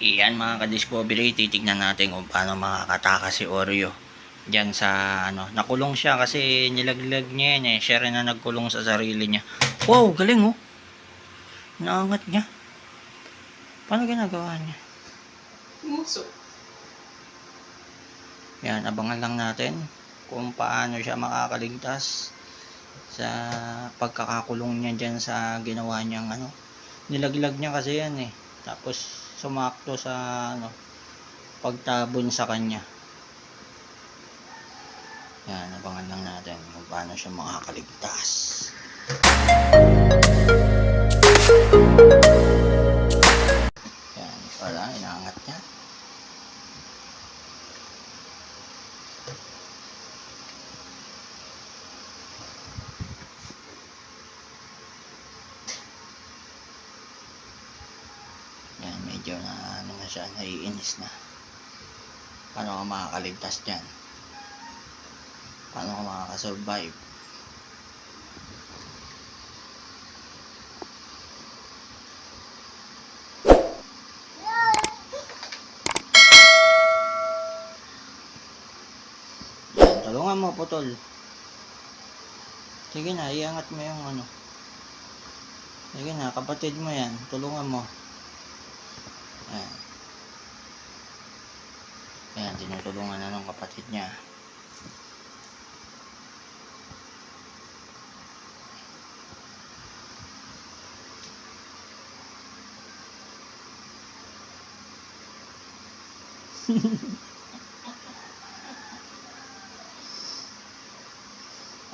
Iyan mga ka-discovery, titignan natin kung paano makakataka si Oreo. Diyan sa ano, nakulong siya kasi nilaglag niya yan eh. Siya rin na nagkulong sa sarili niya. Wow, galing oh. Naangat niya. Paano ginagawa niya? Muso. Yan, abangan lang natin kung paano siya makakaligtas sa pagkakakulong niya dyan sa ginawa niyang ano. Nilaglag niya kasi yan eh. Tapos sumakto sa ano, pagtabon sa kanya. Yan, abangan lang natin kung paano siya makakaligtas. Yan, wala, inaangat niya. Yan, medyo na ano na siya, naiinis na. Paano ka makakaligtas dyan? Paano ka makakasurvive? Tulungan mo, putol. Sige na, iangat mo yung ano. Sige na, kapatid mo yan. Tulungan mo. Ayan. Ayan, tinutulungan na ng kapatid niya.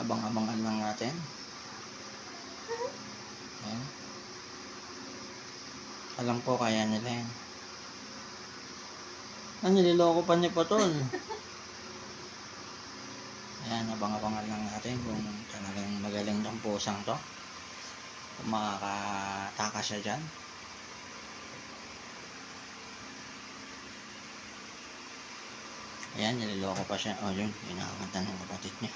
Abang-abangan lang natin. Ayan. Alam ko kaya nila yan. Ah, niloloko pa ni Patol. Ayan, abang-abangan lang natin kung talagang magaling tong pusang to. Kung makakataka siya dyan. Ayan, niloloko pa siya. O, yun, inakakanta ng kapatid niya.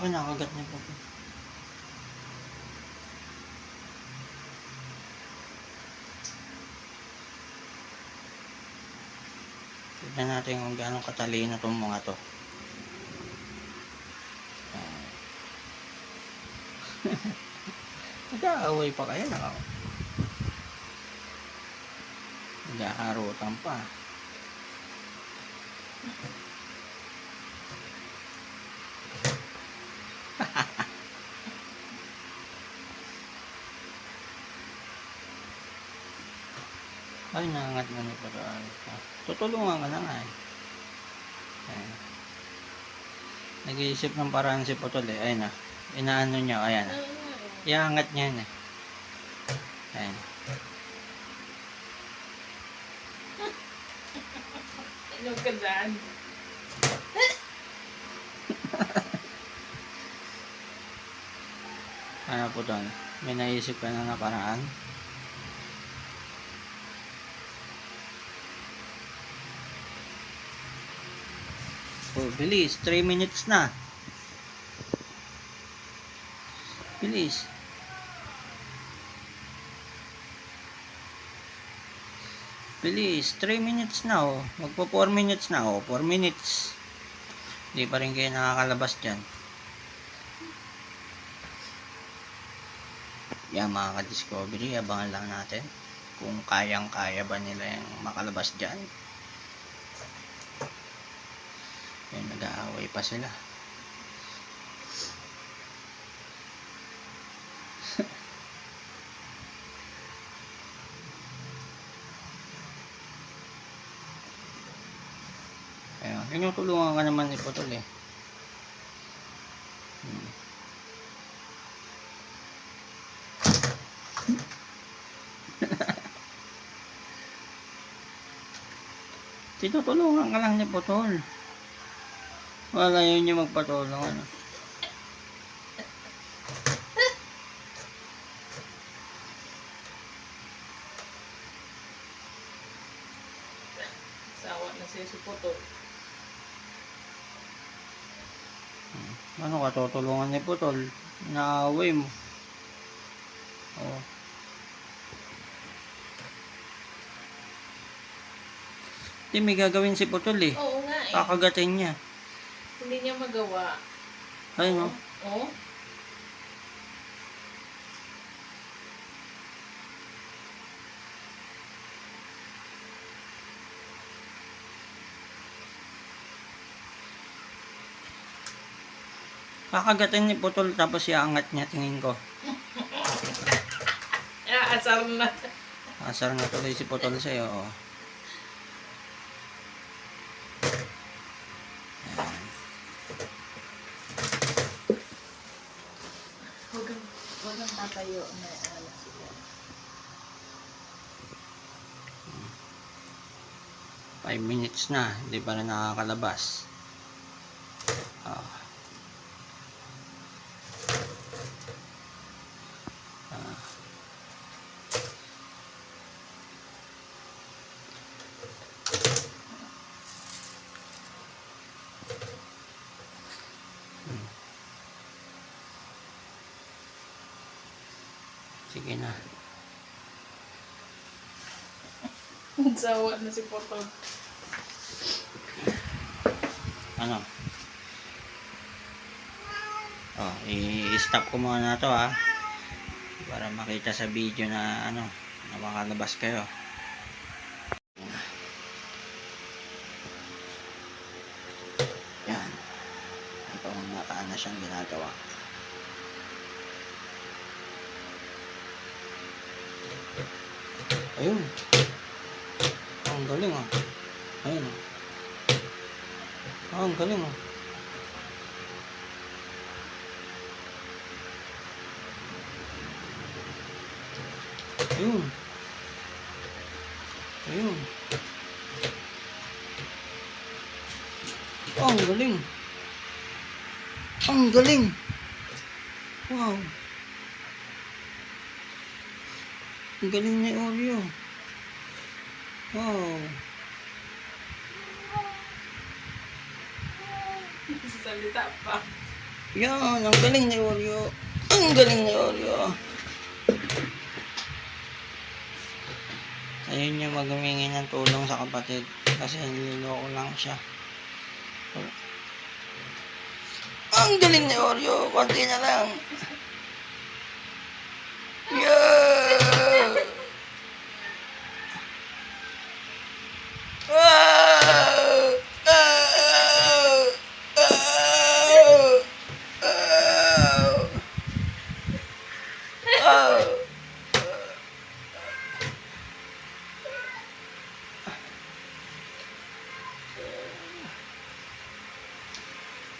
Ako nakagat niya po. Tignan natin kung gaano katalino itong mga to. Ah. Nag-aaway pa kayo na Nag-aarutan pa. Ay, nangangat na ni Paro Alpha. Tutulungan ka na nga eh. Ayan. Nag-iisip ng paraan si Putol eh. Ayun na. Inaano niya. Ayan na. Iangat niya yan eh. Ayan. Ano ka dyan? Ano Putol? May naisip ka na na paraan? Oh, bilis. 3 minutes na. Bilis. Bilis. 3 minutes na oh. Magpo 4 minutes na oh. 4 minutes. Hindi pa rin kayo nakakalabas dyan. Yan mga ka-discovery. Abangan lang natin kung kayang-kaya ba nila yung makalabas dyan. Yan, nag-aaway pa sila. Ayun, tinutulungan ka naman ni Putol eh. Hmm. Tinutulungan ka lang ni Putol. Wala yun yung magpatulong. Ano? Sawa na siya si Putol. Ano ka tutulungan ni Putol? Naaway mo. Oh. Hindi, may gagawin si Putol eh. Oo nga eh. Kakagatin niya. Hindi niya magawa. Ayun oh. Oo. Kakagatin ni Putol tapos iangat niya tingin ko. Asar na. Asar na tuloy si Putol sa'yo. Oh. Tatayo na ano siya. Five minutes na, hindi pa rin nakakalabas. Sige na. Sawa na si Putol. Ano? Oh, i-stop ko muna to ha. Para makita sa video na ano, na makalabas kayo. Yan. Ito ang nakaan na siyang ginagawa. Ayun. Ang galing ah. Ayun ah. Ah, ang galing ah. Ayun. Ayun. Ang galing. Ang galing. Wow. Ang galing ni Oreo. Wow. Salita pa. Yan, ang galing ni Oreo. Ang galing ni Oreo. Ayun yung maghumingi ng tulong sa kapatid kasi niloloko lang siya. Ang galing ni Oreo. Konti na lang.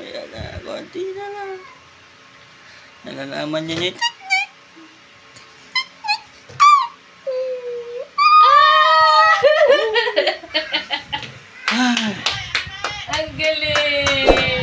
Kaya na, konti na lang. Nalalaman niya niya. Ah! Ah! Ang galing!